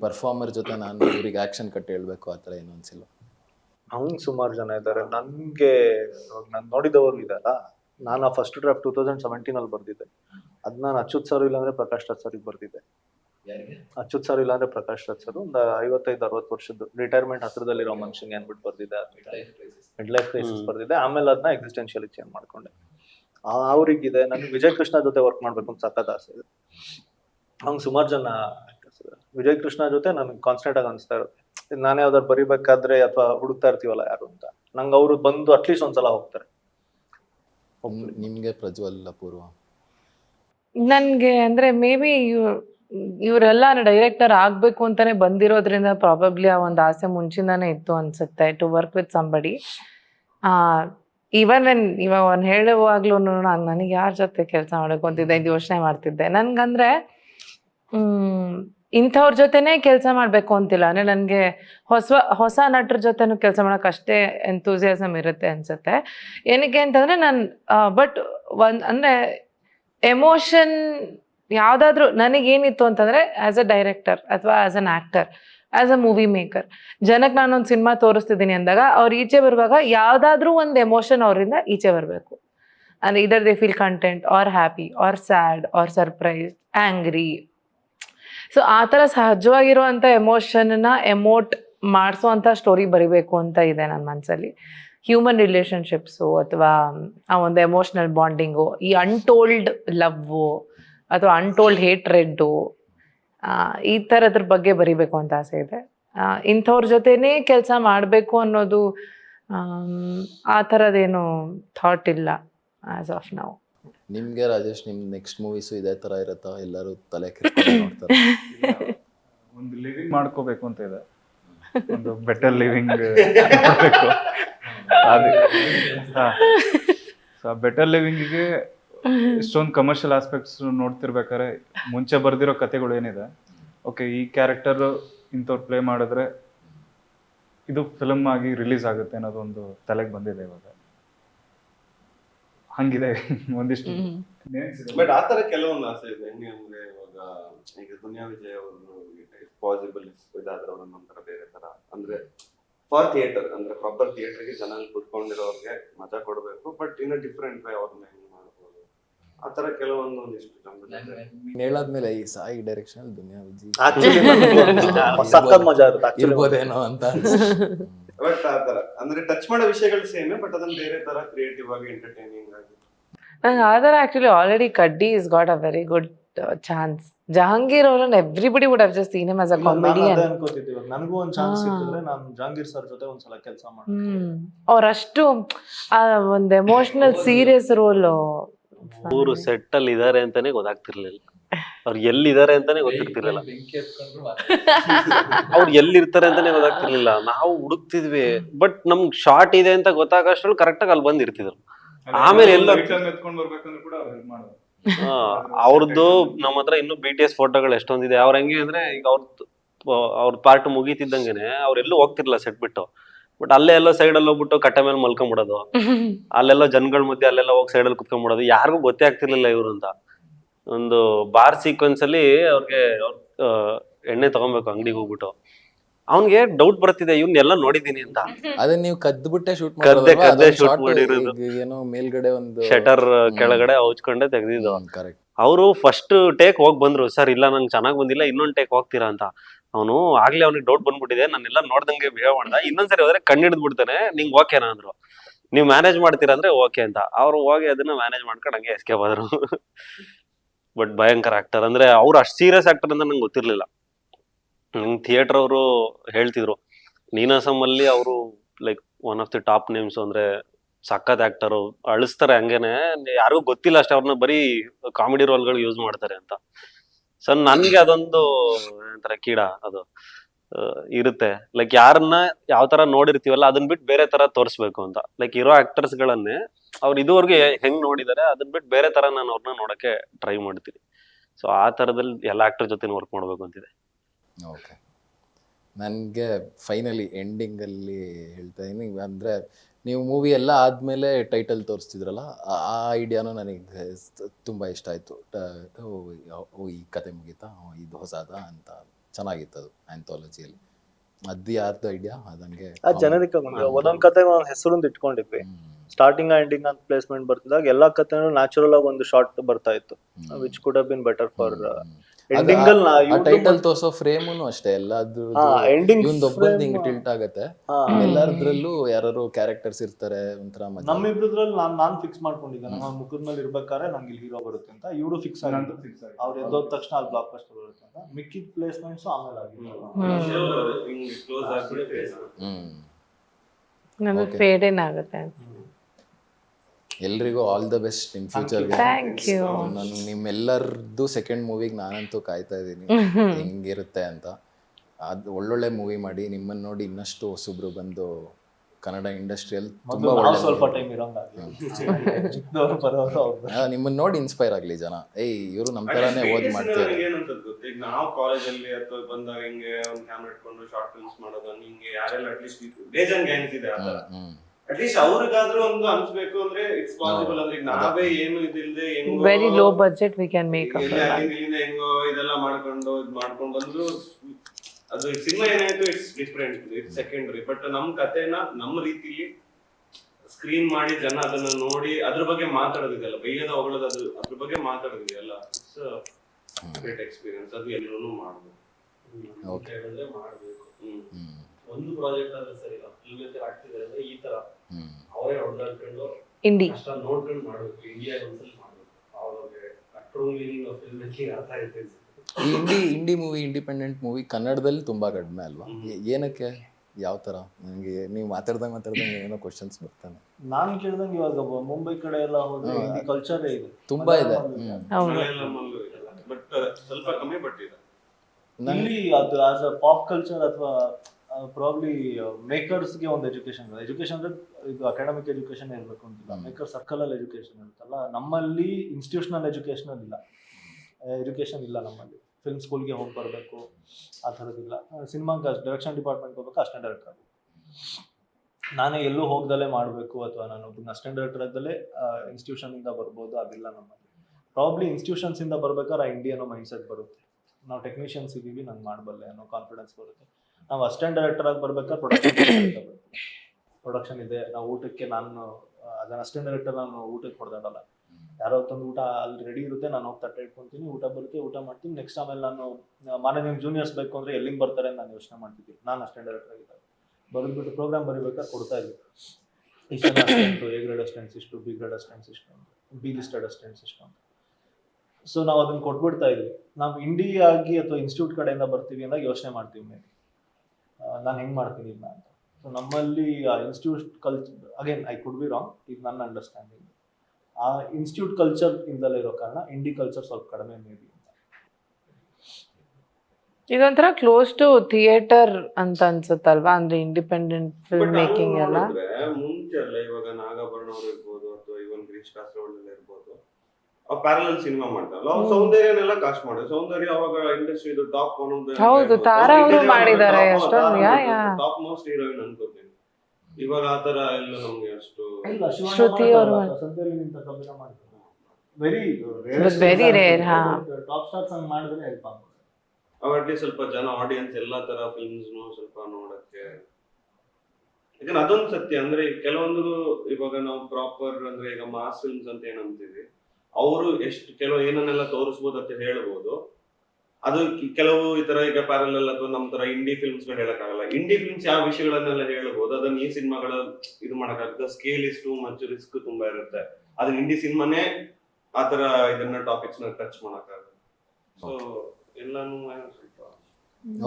Performer ಜೊತೆ ನಾನು ಇವ್ರಿಗೆ ಆಕ್ಷನ್ ಕಟ್ ಹೇಳ್ಬೇಕು ಆ ಥರ ಏನು ಅನ್ಸಿಲ್ಲ. ಹಂಗ್ ಸುಮಾರು ಜನ ಇದ್ದಾರೆ ನನ್ಗೆ ನಾನು ನೋಡಿದವರು ಇದಲ್ಲ ನಾನು ಆ first draft two thousand seventeen ಅಲ್ಲಿ ಬರ್ದಿದ್ದೆ. ಅದ್ ನಾನು ಅಚ್ಯುತ್ ಸರ್ ಇಲ್ಲಾಂದ್ರೆ ಪ್ರಕಾಶ್ ರಾಜ್ ಸರ್ಗೆ ಬರ್ದಿದ್ದೆ. ಅಚ್ಯುತ್ ಸರ್ ಇಲ್ಲಾಂದ್ರೆ ಪ್ರಕಾಶ್ ರಾಜ್ ಸರ್ ಒಂದು ಐವತ್ತೈದು ಅರವತ್ತು ವರ್ಷದ್ದು ರಿಟೈರ್ಮೆಂಟ್ ಹತ್ರದಲ್ಲಿರೋ ಮನುಷ್ಯಂಗೆ ಅನ್ಬಿಟ್ಟು ಬರ್ದಿದ್ದೆ ಮಿಡ್ ಲೈಫ್ ಕ್ರೈಸಿಸ್ ಬರ್ದಿದ್ದೆ. ಆಮೇಲೆ ಅದನ್ನ ಎಕ್ಸಿಸ್ಟೆನ್ಷಿಯಲ್ ಚೇಂಜ್ ಮಾಡ್ಕೊಂಡೆ. ಆ- ಅವ್ರಿಗಿದೆ. ನನಗೆ ವಿಜಯ್ ಕೃಷ್ಣ ಜೊತೆ ವರ್ಕ್ ಮಾಡ್ಬೇಕು ಅಂತ ಸಖತ್ ಆಸೆ ಇದೆ. ಹಂಗ್ ಸುಮಾರು ಜನ ವಿಜಯ್ ಕೃಷ್ಣ ಜೊತೆ ನನಗೆ ಕಾನ್ಸ್ಟೆಂಟ್ ಆಗಿ ಅನಿಸ್ತಾ ಇರುತ್ತೆ. ನಾನೇ ಯಾವ್ದಾದ್ರು ಬರಿಬೇಕಾದ್ರೆ ಅಥವಾ ಹುಡುಕ್ತಾ ಇರ್ತೀವಲ್ಲ ಯಾರು ಅಂತ. ನಂಗೆ ಅವರು ಬಂದು ಅಟ್ಲೀಸ್ಟ್ ಒಂದ್ಸಲ ಹೋಗ್ತಾರೆ. ನಿಮಗೆ ಪ್ರಜ್ವಲ್ ಪೂರ್ವ? ನನ್ಗೆ ಅಂದ್ರೆ ಮೇ ಬಿ ಇವರೆಲ್ಲ ಡೈರೆಕ್ಟರ್ ಆಗ್ಬೇಕು ಅಂತಾನೆ ಬಂದಿರೋದ್ರಿಂದ ಪ್ರಾಬಬ್ಲಿ ಆ ಒಂದು ಆಸೆ ಮುಂಚಿನಾನೇ ಇತ್ತು ಅನ್ಸುತ್ತೆ to work with somebody even when ಇವಾಗ ಅವ್ನು ಹೇಳುವಾಗ್ಲೂ ನಾನು ನನಗೆ ಯಾರ ಜೊತೆ ಕೆಲಸ ಮಾಡಬೇಕು ಅಂತಿದ್ದೆ ಇದು ಯೋಚನೆ ಮಾಡ್ತಿದ್ದೆ. ನನ್ಗಂದ್ರೆ ಹ್ಮ್ ಇಂಥವ್ರ ಜೊತೆನೇ ಕೆಲಸ ಮಾಡಬೇಕು ಅಂತಿಲ್ಲ. ಅಂದರೆ ನನಗೆ ಹೊಸ ಹೊಸ ನಟರ ಜೊತೆನೂ ಕೆಲಸ ಮಾಡೋಕೆ ಅಷ್ಟೇ ಎಂತೂಸಿಯಾಸಮ್ ಇರುತ್ತೆ ಅನಿಸುತ್ತೆ. ಏನಕ್ಕೆ ಅಂತಂದರೆ ನಾನು ಬಟ್ ಒಂದು, ಅಂದರೆ ಎಮೋಷನ್ ಯಾವುದಾದ್ರೂ ನನಗೇನಿತ್ತು ಅಂತಂದರೆ ಆ್ಯಸ್ ಅ ಡೈರೆಕ್ಟರ್ ಅಥವಾ as an actor as a movie maker ಜನಕ್ಕೆ ನಾನೊಂದು ಸಿನಿಮಾ ತೋರಿಸ್ತಿದ್ದೀನಿ ಅಂದಾಗ ಅವ್ರು ಈಚೆ ಬರುವಾಗ ಯಾವುದಾದ್ರೂ ಒಂದು ಎಮೋಷನ್ ಅವರಿಂದ ಈಚೆ ಬರಬೇಕು. ಅಂದರೆ ಇದರ್ they feel content or happy or sad or surprise angry so ಆ ಥರ ಸಹಜವಾಗಿರುವಂಥ ಎಮೋಷನ್ನ ಎಮೋಟ್ ಮಾಡಿಸೋವಂಥ ಸ್ಟೋರಿ ಬರಿಬೇಕು ಅಂತ ಇದೆ ನನ್ನ ಮನಸ್ಸಲ್ಲಿ ಹ್ಯೂಮನ್ ರಿಲೇಷನ್ಶಿಪ್ಸು ಅಥವಾ, ಆ ಒಂದು ಎಮೋಷ್ನಲ್ ಬಾಂಡಿಂಗು ಈ ಅನ್ಟೋಲ್ಡ್ ಲವ್ವು ಅಥವಾ ಅನ್ಟೋಲ್ಡ್ ಹೇಟ್ರೆಡ್ಡು ಈ ಥರದ್ರ ಬಗ್ಗೆ ಬರಿಬೇಕು ಅಂತ ಆಸೆ ಇದೆ. ಇಂಥವ್ರ ಜೊತೆನೇ ಕೆಲಸ ಮಾಡಬೇಕು ಅನ್ನೋದು ಆ ಥರದ್ದೇನು ಥಾಟ್ ಇಲ್ಲ ಆಸ್ ಆಫ್ ನಾವು ನಿಮ್ಗೆ ರಾಜೇಶ್, ನಿಮ್ ನೆಕ್ಸ್ಟ್ ಮೂವೀಸು ಇದೇ ತರ ಇರತ್ತಾ? ಎಲ್ಲರೂ ತಲೆ ಕೆಡ್ಸ್ಕೊಂಡು ನೋಡ್ತಾರೆ. ಒಂದು ಲಿವಿಂಗ್ ಮಾಡ್ಕೋಬೇಕು ಅಂತ ಇದೆ. ಒಂದು ಬೆಟರ್ ಲಿವಿಂಗ್ ಆ ಬೆಟರ್ ಲಿವಿಂಗಿಗೆ ಇಷ್ಟೊಂದು ಕಮರ್ಷಿಯಲ್ ಆಸ್ಪೆಕ್ಟ್ಸ್ ನೋಡ್ತಿರ್ಬೇಕಾದ್ರೆ, ಮುಂಚೆ ಬರ್ದಿರೋ ಕತೆಗಳು ಏನಿದೆ? ಓಕೆ ಈ ಕ್ಯಾರೆಕ್ಟರ್ ಇಂಥವ್ರು ಪ್ಲೇ ಮಾಡಿದ್ರೆ ಇದು ಫಿಲಮ್ ಆಗಿ ರಿಲೀಸ್ ಆಗುತ್ತೆ ಅನ್ನೋದೊಂದು ತಲೆಗೆ ಬಂದಿದೆ ಇವಾಗ. ಹಂಗಿದೆ ಒಂದಿಷ್ಟು ಬಟ್ ಆತರ ಕೆಲವೊಂದು ಆಸೆ ಇದೆ. ಹೆಂಗೆ ಅಂದ್ರೆ ಇವಾಗ ಈಗ ದುನಿಯಾ ವಿಜಯ್ ಅವರು ಪಾಸಿಬಲ್ ಇದಾದ್ರೆ ಅವ್ರನ್ನ ಒಂಥರ ಬೇರೆ ತರ ಅಂದ್ರೆ ಫಾರ್ ಥಿಯೇಟರ್ ಅಂದ್ರೆ ಪ್ರಾಪರ್ ಥಿಯೇಟರ್ಗೆ ಜನ ಕುತ್ಕೊಂಡಿರೋರ್ಗೆ ಮಜಾ ಕೊಡ್ಬೇಕು ಬಟ್ ಇನ್ ಡಿಫ್ರೆಂಟ್ ವೇ ಅವ್ರನ್ನ ಹೆಂಗ್ ಮಾಡ್ಬೋದು. ಆ ತರ ಕೆಲವೊಂದು ಒಂದಿಷ್ಟು ಹೇಳಾದ್ಮೇಲೆ ಈ ಸಾಯಿ ಡೈರೆಕ್ಷನ್ ದುನಿಯಾ ವಿಜಯ್ ಮಜಾ ಇರ್ಬೋದೇನೋ ಅಂತ ಬಟ್ ಆ ತರ ಅಂದ್ರೆ ಟಚ್ ಮಾಡೋ ವಿಷಯಗಳು ಸೇಮ್ ಬಟ್ ಅದನ್ನ ಬೇರೆ ತರ ಕ್ರಿಯೇಟಿವ್ ಆಗಿ ಎಂಟರ್ಟೈನಿಂಗ್ ಆಗಿ. ನಂಗೆ ಆ ಆಕ್ಚುಲಿ ಆಲ್ರೆಡಿ ಕಡ್ಡಿ is got a very good chance Jahangir ಅವ್ರನ್ನ everybody would have just seen as a comedian ಅನ್ಕೋತಿದ್ದೆ ಇವಾಗ. ನನಗೂ ಒಂದ್ ಚಾನ್ಸ್ ಸಿಕ್ಕಿದ್ರೆ ನಾನು ಜಹಾಂಗೀರ್ ಸರ್ ಜೊತೆ ಒಂದ್ಸಲ ಕೆಲಸ ಮಾಡ್ತೀನಿ. ಹ್ಮ್. ಅವ್ರಷ್ಟು ಒಂದು ಎಮೋಷನಲ್ ಸೀರಿಯಸ್ ರೋಲ್ ಊರು ಸೆಟ್ ಅಲ್ಲಿ ಇದಾರೆ ಅಂತಾನೆ ಗೊತ್ತಾಗ್ತಿರ್ಲಿಲ್ಲ. ಅವ್ರು ಎಲ್ಲಿದ್ದಾರೆ ಅಂತಾನೆ ಗೊತ್ತಿರ್ತಿರ್ಲಿಲ್ಲ. ಅವ್ರು ಎಲ್ಲಿರ್ತಾರೆ ಅಂತಾನೆ ಗೊತ್ತಾಗ್ತಿರ್ಲಿಲ್ಲ. ನಾವು ಹುಡುಕ್ತಿದ್ವಿ. ಬಟ್ ನಮ್ಗ್ ಶಾರ್ಟ್ ಇದೆ ಅಂತ ಗೊತ್ತಾಗೋಷ್ಟ್ರಲ್ಲಿ ಕರೆಕ್ಟ್ ಆಗಿ ಅಲ್ಲಿ ಬಂದ್ ಇರ್ತಿದ್ರು ಆಮೇಲೆ ಎಲ್ಲ- ಎತ್ಕೊಂಡ್ ಬರ್ಬೇಕಂದ್ರೆ ಕೂಡ ಅವ್ರು ಹೆಲ್ಪ್ ಮಾಡೋದು ಆ, ಅವ್ರದ್ದು ನಮ್ಮ ಹತ್ರ ಇನ್ನು ಬಿ ಟಿ ಎಸ್ ಫೋಟೋಗಳು ಎಷ್ಟೊಂದಿದೆ. ಅವ್ರ ಹೆಂಗೆ ಅಂದ್ರೆ ಈಗ ಅವ್ರದ್ದು ಅವ್ರ ಪಾರ್ಟ್ ಮುಗೀತಿದ್ದಂಗೆನೆ ಅವ್ರೆಲ್ಲೂ ಹೋಗ್ತಿರ್ಲಿಲ್ಲ ಸೆಟ್ ಬಿಟ್ಟು. ಬಟ್ ಅಲ್ಲೇ ಎಲ್ಲ ಸೈಡ್ ಅಲ್ಲಿ ಹೋಗ್ಬಿಟ್ಟು ಕಟ್ಟೆ ಮೇಲೆ ಮಲ್ಕೊಂಡ್ಬಿಡೋದು ಅಲ್ಲೆಲ್ಲ ಜನಗಳ ಮಧ್ಯೆ ಅಲ್ಲೆಲ್ಲ ಹೋಗಿ ಸೈಡ್ ಅಲ್ಲಿ ಕುತ್ಕೊಂಡ್ಬಿಡೋದು ಯಾರಿಗೂ ಗೊತ್ತೇ ಆಗ್ತಿರ್ಲಿಲ್ಲ ಇವ್ರು ಅಂತ. ಒಂದು ಬಾರ್ ಸೀಕ್ವೆನ್ಸ್ ಅಲ್ಲಿ ಅವ್ರಿಗೆ ಎಣ್ಣೆ ತಗೊಬೇಕು ಅಂಗಡಿಗೆ ಹೋಗ್ಬಿಟ್ಟು. ಅವನ್ಗೆ ಡೌಟ್ ಬರ್ತಿದೆ ಇವ್ನೆಲ್ಲ ನೋಡಿದೀನಿ ಅಂತ. ಅದನ್ನ ನೀವು ಕದ್ಬಿಟ್ಟೆ ಶೂಟ್ ಕದ್ದೆ- ಕದ್ದೆ ಶೂಟ್ ಮಾಡಿರೋದು. ಏನೋ ಮೇಲ್ಗಡೆ ಒಂದು ಶಟರ್ ಕೆಳಗಡೆ ಹೌಚ್ಕೊಂಡೆ ತೆಗ್ದಿದ್ದು. ಕರೆಕ್ಟ್ ಅವರು ಫಸ್ಟ್ ಟೇಕ್ ಹೋಗ್ ಬಂದ್ರು ಸರ್ ಇಲ್ಲ ನಂಗೆ ಚೆನ್ನಾಗ್ ಬಂದಿಲ್ಲ ಇನ್ನೊಂದ್ ಟೇಕ್ ಹೋಗ್ತೀರಾ ಅಂತ. ಅವನು ಆಗ್ಲೇ ಅವ್ನಿಗೆ ಡೌಟ್ ಬಂದ್ಬಿಟ್ಟಿದೆ ನಾನೆಲ್ಲ ನೋಡ್ದಂಗೆ ಬಿಹೇವ್ ಮಾಡ್ದ. ಇನ್ನೊಂದ್ಸರಿ ಹೋದ್ರೆ ಕಣ್ಣು ಹಿಡಿದು ಬಿಡ್ತಾನೆ ನಿಂಗೆ ಓಕೆನಾ ಅಂದ್ರು. ನೀವ್ ಮ್ಯಾನೇಜ್ ಮಾಡ್ತೀರಾ? ಅಂದ್ರೆ ಓಕೆ ಅಂತ. ಅವ್ರು ಹೋಗಿ ಅದನ್ನ ಮ್ಯಾನೇಜ್ ಮಾಡ್ಕೊಂಡು ಹಂಗೆ ಎಸ್ಕೇಪ್ ಹೋದ್ರು ಬಟ್ ಭಯಂಕರ ಆಕ್ಟರ್ ಅಂದ್ರೆ ಅವ್ರು ಅಷ್ಟು ಸೀರಿಯಸ್ ಆಕ್ಟರ್ ಅಂತ ನಂಗೆ ಗೊತ್ತಿರ್ಲಿಲ್ಲ. ನಂಗೆ ಥಿಯೇಟರ್ ಅವರು ಹೇಳ್ತಿದ್ರು. ನೀನಾಸಮ್ ಅಲ್ಲಿ ಅವರು like one of the top names ಅಂದ್ರೆ ಸಖತ್ ಆಕ್ಟರ್ ಅಳಿಸ್ತಾರೆ ಹಂಗೇನೆ. ಯಾರಿಗೂ ಗೊತ್ತಿಲ್ಲ ಅಷ್ಟೇ ಅವ್ರನ್ನ ಬರೀ ಕಾಮಿಡಿ ರೋಲ್ಗಳು ಯೂಸ್ ಮಾಡ್ತಾರೆ ಅಂತ. ಸೊ ನನ್ಗೆ ಅದೊಂದು ಏನಂತಾರೆ, ಕೀಡ ಅದು. ಇರುತ್ತೆ. ಲೈಕ್ ಯಾರನ್ನ ಯಾವ ತರ ನೋಡಿರ್ತೀವಲ್ಲ ಅದನ್ನ ಬಿಟ್ಟು ಬೇರೆ ತರ ತೋರಿಸ್ಬೇಕು ಅಂತ. ಲೈಕ್ ಇರೋ ಆಕ್ಟರ್ಸ್ ಗಳನ್ನೇ ಅವ್ರು ಇದುವರೆಗೆ ಹೆಂಗ್ ನೋಡಿದಾರೆ ಅದನ್ನ ಬಿಟ್ಟು ಬೇರೆ ತರ ನಾನು ಅವ್ರನ್ನ ನೋಡಕ್ಕೆ ಟ್ರೈ ಮಾಡ್ತೀನಿ. ಸೊ ಆ ತರದಲ್ಲಿ ಎಲ್ಲ ಆಕ್ಟರ್ ಜೊತೆ ವರ್ಕ್ ಮಾಡ್ಬೇಕು ಅಂತಿದೆ. ಓಕೆ ನನಗೆ ಫೈನಲಿ ಎಂಡಿಂಗಲ್ಲಿ ಹೇಳ್ತಾ ಇದೀನಿ. ಅಂದರೆ ನೀವು ಮೂವಿ ಎಲ್ಲ ಆದಮೇಲೆ ಟೈಟಲ್ ತೋರಿಸ್ತಿದ್ರಲ್ಲ, ಆ- ಐಡಿಯಾನು ನನಗೆ ತುಂಬ ಇಷ್ಟ ಆಯಿತು. ಓ ಈ ಕತೆ ಮುಗೀತಾ? ಇದು ಹೊಸದ ಅಂತ. ಚೆನ್ನಾಗಿತ್ತು ಅದು ಆಂಥಾಲಜಿಯಲ್ಲಿ ಅದು ಯಾರ್ದು ಐಡಿಯಾ ಅದಂಗೆ ಆ ಜನರಿಕ್ ಒಂದೊಂದ್ ಕತೆ ಒಂದ್ ಹೆಸರೊಂದು ಇಟ್ಕೊಂಡಿದ್ವಿ. ಸ್ಟಾರ್ಟಿಂಗ್ ಎಂಡಿಂಗ್ ಅಂತ ಪ್ಲೇಸ್ಮೆಂಟ್ ಬರ್ತಿದಾಗ ಎಲ್ಲಾ ಕತೆನೂ ನ್ಯಾಚುರಲ್ ಆಗಿ ಒಂದು ಶಾರ್ಟ್ ಬರ್ತಾ ಇತ್ತು. Which could be better for ending title ತೋರ್ಸೋ ಫ್ರೇಮುನು ಅಷ್ಟೇ ಎಲ್ಲಾದ್ರು ಎಂಡಿಂಗ್ ಹಿಂಗ್ ಟಿಲ್ಟ್ ಆಗತ್ತೆ. ಎಲ್ಲರದ್ರಲ್ಲೂ ಯಾರು ಕ್ಯಾರೆಕ್ಟರ್ಸ್ ಇರ್ತಾರೆ ಒಂಥರ ನಮ್ಮ ನಮ್ಮಿಬ್ರದ್ರಲ್ಲಿ ನಾನು ನಾನ್ ಫಿಕ್ಸ್ ಮಾಡ್ಕೊಂಡಿದ್ದೆ ನಮ್ಮ ಮುಖದ ಮೇಲೆ ಇರ್ಬೇಕಾದ್ರೆ ನಂಗೆ ಇಲ್ಲಿ ಹೀರೋ ಬರುತ್ತೆ ಅಂತ. ಇವರು ಫಿಕ್ಸ್ ಆಗಿದ್ದು ಅವ್ರು ಎದ್ದೋದ ತಕ್ಷಣ ಅಲ್ಲಿ ಬ್ಲಾಕ್ ಬಸ್ಟರ್ ಬರುತ್ತೆ ಅಂತ. ಮಿಕ್ಕಿದ ಪ್ಲೇಸ್ಮೆಂಟ್ಸ್ ಆಮೇಲೆ ಆಗಿದ್ದು ಫೇಡ್ ಕ್ಲೋಸ್ ಆಗ್ಬಿಟ್ಟು ಹ್ಮ್ ನಮಗೆ Okay. ಫೇಡ್ ಏನಾಗುತ್ತೆ ಎಲ್ರಿಗೂ all the best in future thank you ನಾನು ನಿಮ್ಮೆಲ್ಲರದ್ದು ಸೆಕೆಂಡ್ ಮೂವಿಗೆ ನಾನಂತೂ ಕಾಯ್ತಾ ಇದ್ದೀನಿ. ಹೆಂಗಿರುತ್ತೆ ಅಂತ. ಅದು ಒಳ್ಳೊಳ್ಳೆ ಮೂವಿ ಮಾಡಿ ನಿಮ್ಮನ್ನು ನೋಡಿ ಇನ್ನಷ್ಟು ಹೊಸಬ್ರು ಬಂದು ಕನ್ನಡ ಇಂಡಸ್ಟ್ರಿಯಲ್ಲಿ ತುಂಬಾ ಸ್ವಲ್ಪ ಟೈಮ್ ಇರೋಂಗಾಗ್ಲಿ. ನಿಮ್ಮನ್ನ ನೋಡಿ ಇನ್ಸ್ಪೈರ್ ಆಗ್ಲಿ ಜನ. ಏಯ್ ಇವರು ನಮ್ಮ ತರಾನೇ ಓದ್ ಮಾಡ್ತೀವಿ ಏನಂತದ್ದು ಗೊತ್ತಾ? ಈಗ ನಾವು ಕಾಲೇಜಲ್ಲಿ ಅಥವಾ ಬಂದಾಗ ಹಿಂಗೆ ಒಂದ್ ಕ್ಯಾಮ್ರಾ ಇಟ್ಕೊಂಡು ಶಾರ್ಟ್ ಫಿಲ್ಮ್ಸ್ ಮಾಡೋದು ಹಿಂಗೆ ಯಾರೆಲ್ಲ ಅಟ್ಲೀಸ್ಟ್ ಬೇಜನ್ ಗ್ಯಾಂಗ್ಸ್ ಇದೆ ಆ ಅಟ್ಲೀಸ್ಟ್ ಅವ್ರಿಗಾದ್ರೂ ಒಂದು ಅನ್ಸ್ಬೇಕು ಅಂದ್ರೆ ಇಟ್ಸ್ ಪಾಸಿಬಲ್ ಅಂದ್ರೆ ಈಗ ನಾವೇ ಏನು ಇದಿಲ್ದೆ ಹೆಂಗೋ very low budget we can make up ಇಲ್ಲಿ ಇಲ್ಲಿಂದ ಹೆಂಗೋ ಇದೆಲ್ಲ ಮಾಡ್ಕೊಂಡು ಇದ್ ಮಾಡ್ಕೊಂಡು ಬಂದ್ರು ಅದು ಸಿನಿಮಾ ಏನಾಯ್ತು it's different it's secondary but ನಮ್ ಕಥೆನ ನಮ್ಮ ರೀತಿಲಿ ಸ್ಕ್ರೀನ್ ಮಾಡಿ ಜನ ಅದನ್ನ ನೋಡಿ ಅದ್ರ ಬಗ್ಗೆ ಮಾತಾಡೋದಿದೆಯಲ್ಲ ಬೈಯದ ಹೊಗಳೋದು ಅದು ಅದ್ರ ಬಗ್ಗೆ ಮಾತಾಡೋದಿದೆಯಲ್ಲ ಇಟ್ಸ್ ಗ್ರೇಟ್ ಎಕ್ಸ್ಪೀರಿಯನ್ಸ್ ಅದು ಎಲ್ಲರೂ ಮಾಡ್ಬೋದು. ಮಾಡ್ಬೇಕು. ಒಂದು ಪ್ರಾಜೆಕ್ಟ್ ಆದ್ರೆ ಸರಿ ಫಿಲ್ಮ್ ಆಗ್ತಿದೆ ಅಂದ್ರೆ ಈ ತರ. Indie indie indie movie independent movie ಕನ್ನಡದಲ್ಲಿ ತುಂಬಾ ಕಡಿಮೆ ಅಲ್ವಾ? ಏನಕ್ಕೆ? ಯಾವ ತರ? ನನಗೆ ನೀವು ಮಾತಾಡ್ದಂಗೆ ಮಾತಾಡ್ದಂಗೆ ಏನೋ ಕ್ವಶನ್ಸ್ ಬರ್ತಾನೆ. ನಾನು ಕೇಳ್ದಂಗೆ ಇವಾಗ ಮುಂಬೈ ಕಡೆ ಎಲ್ಲ ಹೋದ್ರೆ. ಹಿಂದಿ ಕಲ್ಚರ್ ಇದೆ. ತುಂಬಾ ಇದೆ. ಬಟ್ ಸ್ವಲ್ಪ ಕಮ್ಮಿ ಬಟ್ ಇದೆ. ಇಲ್ಲಿ ಅದು ಆಸ್ ಅ ಪಾಪ್ ಕಲ್ಚರ್ ಅಥವಾ ಪ್ರಾಬ್ಲಿ ಮೇಕರ್ಸ್ಗೆ ಒಂದು ಎಜುಕೇಶನ್ ಎಜುಕೇಶನ್ ಅಂದ್ರೆ ಇದು ಅಕಾಡೆಮಿಕ್ ಎಜುಕೇಶನ್ ಇರಬೇಕು ಅಂತಿಲ್ಲ. ಮೇಕರ್ ಸರ್ಕಲ್ ಅಲ್ಲಿ ಎಜುಕೇಶನ್ ಇರುತ್ತಲ್ಲ ನಮ್ಮಲ್ಲಿ ಇನ್ಸ್ಟಿಟ್ಯೂಷನಲ್ ಎಜುಕೇಶನ್ ಇಲ್ಲ. ಎಜುಕೇಶನ್ ಇಲ್ಲ ನಮ್ಮಲ್ಲಿ. ಫಿಲ್ಮ್ ಸ್ಕೂಲ್ಗೆ ಹೋಗಿ ಬರಬೇಕು ಆ ಥರದ್ದಿಲ್ಲ ಸಿನಿಮಾಗೆ ಡೈರೆಕ್ಷನ್ ಡಿಪಾರ್ಟ್ಮೆಂಟ್ ಹೋಗ್ಬೇಕು ಅಷ್ಟೇ ಡೈರೆಕ್ಟರ್ ನಾನೇ ಎಲ್ಲೂ ಹೋಗ್ದಲ್ಲೇ ಮಾಡಬೇಕು ಅಥವಾ ನಾನು ಅಸ್ಟೆಂಟ್ ಡೈರೆಕ್ಟರ್ ಆಗದಲ್ಲೇ ಇನ್ಸ್ಟಿಟ್ಯೂಷನ್ ಇಂದ ಬರ್ಬೋದು ಅದಿಲ್ಲ ನಮ್ಮಲ್ಲಿ. ಪ್ರಾಬ್ಲಿ ಇನ್ಸ್ಟಿಟ್ಯೂಷನ್ಸಿಂದ ಬರ್ಬೇಕಾದ್ರೆ ಆ ಇಂಡಿಯನ್ ಮೈಂಡ್ ಸೆಟ್ ಬರುತ್ತೆ. ನಾವು ಟೆಕ್ನಿಷಿಯನ್ಸ್ ಇದ್ದೀವಿ ನಂಗೆ ಮಾಡಬಲ್ಲೆ ಅನ್ನೋ ಕಾನ್ಫಿಡೆನ್ಸ್ ಬರುತ್ತೆ. ನಾವು ಅಸ್ಟೆಂಟ್ ಡೈರೆಕ್ಟರ್ ಆಗಿ ಬರ್ಬೇಕಾದ್ರೆ ಪ್ರೊಡಕ್ಷನ್ ಪ್ರೊಡಕ್ಷನ್ ಇದೆ, ನಾವು ಊಟಕ್ಕೆ ನಾನು ಅದನ್ನ ಅಸ್ಟೆಂಟ್ ಡೈರೆಕ್ಟರ್ ನಾನು ಊಟಕ್ಕೆ ಹೊಡೆದಾಡಲ್ಲ ಯಾರೋ ತಂದು ಊಟ ಅಲ್ಲಿ ರೆಡಿ ಇರುತ್ತೆ, ನಾನು ಹೋಗಿ ತಟ್ಟೆ ಇಟ್ಕೊಂತೀನಿ, ಊಟ ಬರುತ್ತೆ, ಊಟ ಮಾಡ್ತೀನಿ. ನೆಕ್ಸ್ಟ್ ಆಮೇಲೆ ನಾನು ಮನೆ ನಿಮ್ಗೆ ಜೂನಿಯರ್ಸ್ ಬೇಕು ಅಂದ್ರೆ ಎಲ್ಲಿಂಗ್ ಬರ್ತಾರೆ ನಾನು ಯೋಚನೆ ಮಾಡ್ತಿದ್ದೀನಿ. ನಾನು ಅಸ್ಟೆಂಟ್ ಡೈರೆಕ್ಟರ್ ಆಗಿದ್ದಾಗ ಬರೆದ್ಬಿಟ್ಟು ಪ್ರೋಗ್ರಾಮ್ ಬರಿಬೇಕಾದ್ರೆ ಕೊಡ್ತಾ ಇದ್ವಿ ಇಷ್ಟು ಎ ಗ್ರೇಡ್ ಅಸ್ಟೆಂಟ್ಸ್ ಇಷ್ಟು ಬಿ ಗ್ರೇಡ್ ಅಸ್ಟೆಂಟ್ಸ್ ಇಷ್ಟು ಅಂತ ಬಿ ಲಿಸ್ಟೆಡ್ ಅಸ್ಟೆಂಟ್ಸ್ ಇಷ್ಟು ಅಂತ. ಸೊ ನಾವು ಅದನ್ನ ಕೊಟ್ಬಿಡ್ತಾ ಇದ್ವಿ. ನಾವು ಇಂಡಿ ಆಗಿ ಅಥವಾ ಇನ್ಸ್ಟಿಟ್ಯೂಟ್ ಕಡೆಯಿಂದ ಬರ್ತೀವಿ ಅಂತ ಯೋಚನೆ ಮಾಡ್ತೀವಿ ಮೇಲೆ ನಾನು ಹೆಂಗೆ ಮಾಡ್ತೀನಿ ಇದನ್ನ ಅಂತ. ಸೊ ನಮ್ಮಲ್ಲಿ ಆ institute culture again I could be wrong ಇದು ನನ್ನ ಅಂಡರ್ಸ್ಟ್ಯಾಂಡಿಂಗ್ ಆ ಇನ್ಸ್ಟಿಟ್ಯೂಟ್ ಕಲ್ಚರ್ ಇಂದಲೇ ಇರೋ ಕಾರಣ ಇಂಡಿ ಕಲ್ಚರ್ ಸ್ವಲ್ಪ ಕಡಿಮೆ ಮೇ ಬಿ ಇದೊಂಥರ ಕ್ಲೋಸ್ ಟು ಥಿಯೇಟರ್ ಅಂತ ಅನ್ಸುತ್ತಲ್ವಾ? ಅಂದ್ರೆ ಇಂಡಿಪೆಂಡೆಂಟ್ ಫಿಲ್ಮ್ ಮೇಕಿಂಗ್ ಎಲ್ಲ? ಮುಂಚೆ ಅಲ್ಲ ಇವಾಗ ನಾಗಾಭರಣ ಅವ್ರು ಇರ್ಬೋದು ಅಥವಾ ಇವನ್ ಗಿರೀಶ್ ಅವ್ರು ಪ್ಯಾರಲಲ್ ಸಿನಿಮಾ ಮಾಡ್ತಾರಲ್ಲ? ಅವ್ರು ಸೌಂದರ್ಯನೆಲ್ಲ ಕಾಸ್ಟ್ ಮಾಡಿದ್ರು. ಸೌಂದರ್ಯ ಅವಾಗ ಇಂಡಸ್ಟ್ರಿ ಇದು ಟಾಪ್ ಒನ್ ಹೌದು, ತಾರಾ ಅವರು ಮಾಡಿದ್ದಾರೆ ಎಷ್ಟೊಂದು, yeah, yeah. Top most heroine ಅನ್ಕೋತೀನಿ. ಇವಾಗ ಆತರ ಎಲ್ಲ ನಮ್ಗೆ ಅಷ್ಟು ಶ್ರುತಿ ಅವರು ಮಾಡ್ತಾರಲ್ಲ, ಕಮ್ಮಿ ಮಾಡ್ತಾರೆ. ವೆರಿ ವೆರಿ ರೇರ್ ಹಾ. ಟಾಪ್ ಸ್ಟಾರ್ಸ್ ಹಂಗ್ ಮಾಡಿದ್ರೆ ಹೆಲ್ಪ್ ಆಗುತ್ತೆ. ಅವಾಗಲಿ ಅಟ್ಲೀಸ್ಟ್ ಸ್ವಲ್ಪ ಜನ ಆಡಿಯನ್ಸ್ ಎಲ್ಲಾ ತರ ಫಿಲ್ಮ್ಸ್ ಸ್ವಲ್ಪ ನೋಡಕ್ಕೆ ಯಾಕಂದ್ರೆ ಅದೊಂದು ಸತ್ಯ. ಅಂದ್ರೆ ಕೆಲವೊಂದು ಇವಾಗ ನಾವು ಪ್ರಾಪರ್ ಅಂದ್ರೆ ಈಗ ಮಾಸ್ ಫಿಲ್ಮ್ಸ್ ಅಂತ ಏನಂತೀವಿ. ಅವರು ಎಷ್ಟು ಕೆಲವು ಏನನ್ನೆಲ್ಲ ತೋರಿಸ್ಬೋದು ಅಂತ ಹೇಳ್ಬೋದು. ಅದು ಕೆಲವು ಈ ತರ ಈಗ ಪ್ಯಾರಲ್ ಅಥವಾ ನಮ್ಮ ತರ ಇಂಡಿ ಫಿಲ್ಮ್ಸ್ಗಳು ಹೇಳಕ್ಕಾಗಲ್ಲ. ಇಂಡಿ ಫಿಲ್ಮ್ಸ್ ಯಾವ ವಿಷಯಗಳನ್ನೆಲ್ಲ ಹೇಳ್ಬೋದು, ಅದನ್ನ ಈ ಸಿನಿಮಾಗಳ ಇದು ಮಾಡಕ್ಕಾಗ scale is too much risk ತುಂಬಾ ಇರುತ್ತೆ. ಅದನ್ನ ಇಂಡಿ ಸಿನಿಮಾನೇ ಆತರ ಇದನ್ನ ಟಾಪಿಕ್ಸ್ನ ಟಚ್ ಮಾಡಕ್ಕಾಗಲ್ಲ. ಸೊ ಎಲ್ಲಾನು ಸ್ವಲ್ಪ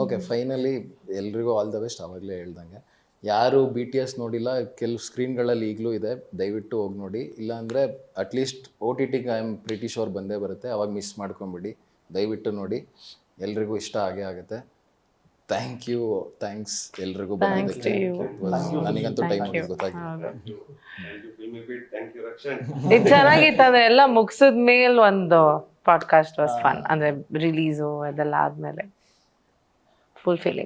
ಓಕೆ ಫೈನಲಿ ಎಲ್ರಿಗೂ ಆಲ್ ದ ಬೆಸ್ಟ್ ಆವಾಗಲೇ ಹೇಳ್ದಂಗೆ. ಯಾರು ಬಿ ಟಿ ಎಸ್ ನೋಡಿಲ್ಲ ಕೆಲವು ಸ್ಕ್ರೀನ್ಗಳಲ್ಲಿ ಈಗಲೂ ಇದೆ. ದಯವಿಟ್ಟು ಹೋಗಿ ನೋಡಿ. ಇಲ್ಲಾಂದರೆ ಅಟ್ಲೀಸ್ಟ್ ಓ ಟಿ ಟಿಗೆ ಐ ಆಮ್ ಪ್ರಿಟಿ ಶೋರ್ ಬಂದೇ ಬರುತ್ತೆ. ಅವಾಗ ಮಿಸ್ ಮಾಡ್ಕೊಂಬಿಡಿ. ದಯವಿಟ್ಟು ನೋಡಿ. ಎಲ್ರಿಗೂ ಇಷ್ಟ ಆಗೇ ಆಗುತ್ತೆ. ಥ್ಯಾಂಕ್ ಯು ಥ್ಯಾಂಕ್ಸ್ ಎಲ್ರಿಗೂ. ಬಂದಿದ್ದಕ್ಕೆ. ನನಗಂತೂ ಟೈಮ್ ಗೊತ್ತಾಗಿದೆ. ಗೊತ್ತಾಗಿಲ್ಲ ಚೆನ್ನಾಗಿತ್ತು ಅಂದ್ರೆ ಎಲ್ಲ ಮುಗಿಸಿದ ಮೇಲೆ ಒಂದು ಪಾಡ್ಕಾಸ್ಟ್ ವಾಸ್ ಫನ್ ಅಂದ್ರೆ ರಿಲೀಸು ಅದೆಲ್ಲ ಆದ್ಮೇಲೆ. Full feeling